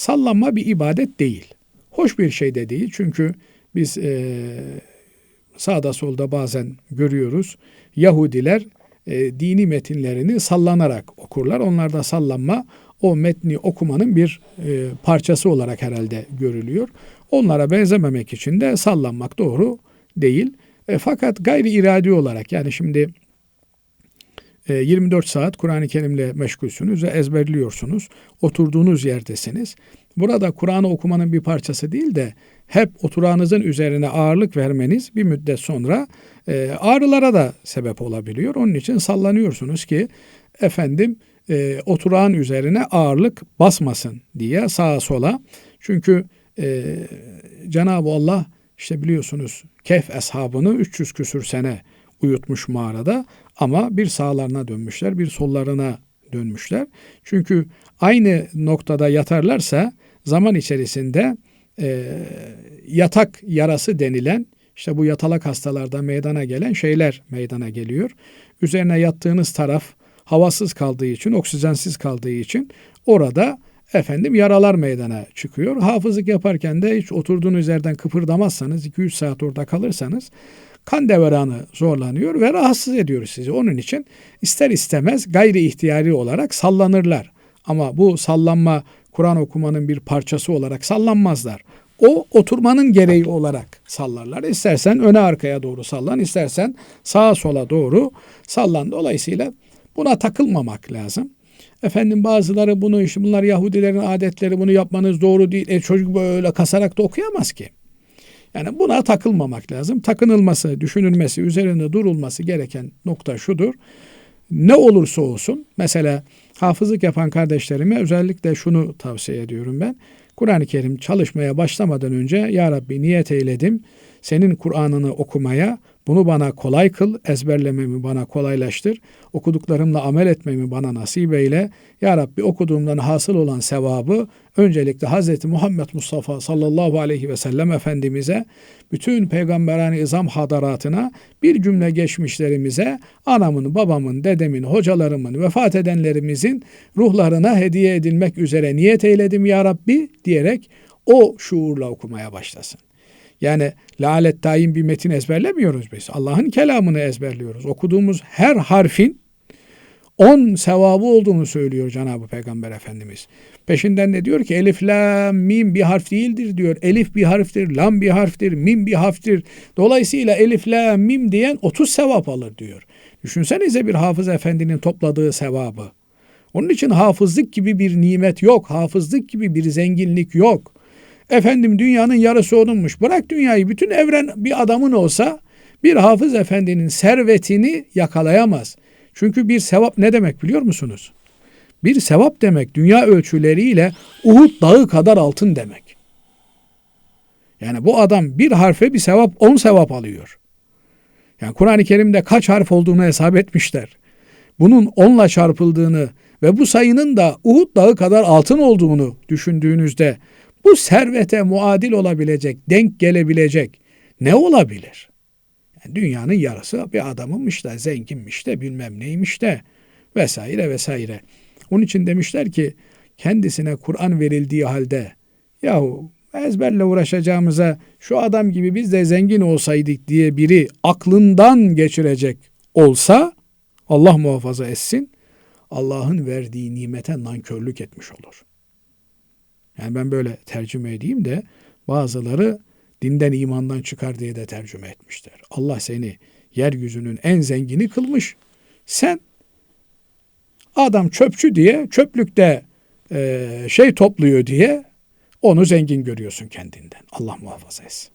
sallanma bir ibadet değil. Hoş bir şey de değil çünkü biz e, sağda solda bazen görüyoruz. Yahudiler e, dini metinlerini sallanarak okurlar. Onlarda sallanma o metni okumanın bir e, parçası olarak herhalde görülüyor. Onlara benzememek için de sallanmak doğru değil. E, fakat gayri iradi olarak yani şimdi 24 saat Kur'an-ı Kerim'le meşgulsünüz ve ezberliyorsunuz. Oturduğunuz yerdesiniz. Burada Kur'an'ı okumanın bir parçası değil de hep oturağınızın üzerine ağırlık vermeniz bir müddet sonra e, ağrılara da sebep olabiliyor. Onun için sallanıyorsunuz ki efendim e, oturağın üzerine ağırlık basmasın diye sağa sola. Çünkü e, Cenab-ı Allah işte biliyorsunuz Kehf eshabını 300 küsür sene uyutmuş mağarada ama bir sağlarına dönmüşler, bir sollarına dönmüşler. Çünkü aynı noktada yatarlarsa zaman içerisinde e, yatak yarası denilen işte bu yatalak hastalarda meydana gelen şeyler meydana geliyor. Üzerine yattığınız taraf havasız kaldığı için, oksijensiz kaldığı için orada efendim yaralar meydana çıkıyor. Hafızlık yaparken de hiç oturduğunuz yerden kıpırdamazsanız, 2-3 saat orada kalırsanız kan devranı zorlanıyor ve rahatsız ediyor sizi. Onun için ister istemez gayri ihtiyari olarak sallanırlar. Ama bu sallanma Kur'an okumanın bir parçası olarak sallanmazlar. O oturmanın gereği olarak sallarlar. İstersen öne arkaya doğru sallan, istersen sağa sola doğru sallan. Dolayısıyla buna takılmamak lazım. Efendim bazıları bunu işte bunlar Yahudilerin adetleri bunu yapmanız doğru değil. E çocuk böyle kasarak da okuyamaz ki. Yani buna takılmamak lazım. Takınılması, düşünülmesi, üzerinde durulması gereken nokta şudur. Ne olursa olsun mesela hafızlık yapan kardeşlerime özellikle şunu tavsiye ediyorum ben. Kur'an-ı Kerim çalışmaya başlamadan önce Ya Rabbi niyet eyledim. Senin Kur'an'ını okumaya bunu bana kolay kıl, ezberlememi bana kolaylaştır. Okuduklarımla amel etmemi bana nasip eyle. Ya Rabbi okuduğumdan hasıl olan sevabı öncelikle Hz. Muhammed Mustafa sallallahu aleyhi ve sellem Efendimiz'e, bütün peygamberani izam hadaratına, bir cümle geçmişlerimize, anamın, babamın, dedemin, hocalarımın, vefat edenlerimizin ruhlarına hediye edilmek üzere niyet eyledim ya Rabbi diyerek o şuurla okumaya başlasın. Yani lalet tayin bir metin ezberlemiyoruz biz. Allah'ın kelamını ezberliyoruz. Okuduğumuz her harfin on sevabı olduğunu söylüyor Cenab-ı Peygamber Efendimiz. Peşinden de diyor ki elif, la, mim bir harf değildir diyor. Elif bir harftir, lam bir harftir, mim bir harftir. Dolayısıyla elif, la, mim diyen 30 sevap alır diyor. Düşünsenize bir hafız efendinin topladığı sevabı. Onun için hafızlık gibi bir nimet yok. Hafızlık gibi bir zenginlik yok. Efendim dünyanın yarısı onunmuş. Bırak dünyayı bütün evren bir adamın olsa bir hafız efendinin servetini yakalayamaz. Çünkü bir sevap ne demek biliyor musunuz? Bir sevap demek dünya ölçüleriyle Uhud dağı kadar altın demek. Yani bu adam bir harfe bir sevap on sevap alıyor. Yani Kur'an-ı Kerim'de kaç harf olduğunu hesap etmişler. Bunun onla çarpıldığını ve bu sayının da Uhud dağı kadar altın olduğunu düşündüğünüzde bu servete muadil olabilecek, denk gelebilecek ne olabilir? Yani dünyanın yarısı bir adamınmış da, zenginmiş de, bilmem neymiş de vesaire vesaire. Onun için demişler ki kendisine Kur'an verildiği halde yahu ezberle uğraşacağımıza şu adam gibi biz de zengin olsaydık diye biri aklından geçirecek olsa Allah muhafaza etsin Allah'ın verdiği nimete nankörlük etmiş olur. Yani ben böyle tercüme edeyim de bazıları dinden imandan çıkar diye de tercüme etmişler. Allah seni yeryüzünün en zengini kılmış. Sen adam çöpçü diye çöplükte e, şey topluyor diye onu zengin görüyorsun kendinden. Allah muhafaza etsin.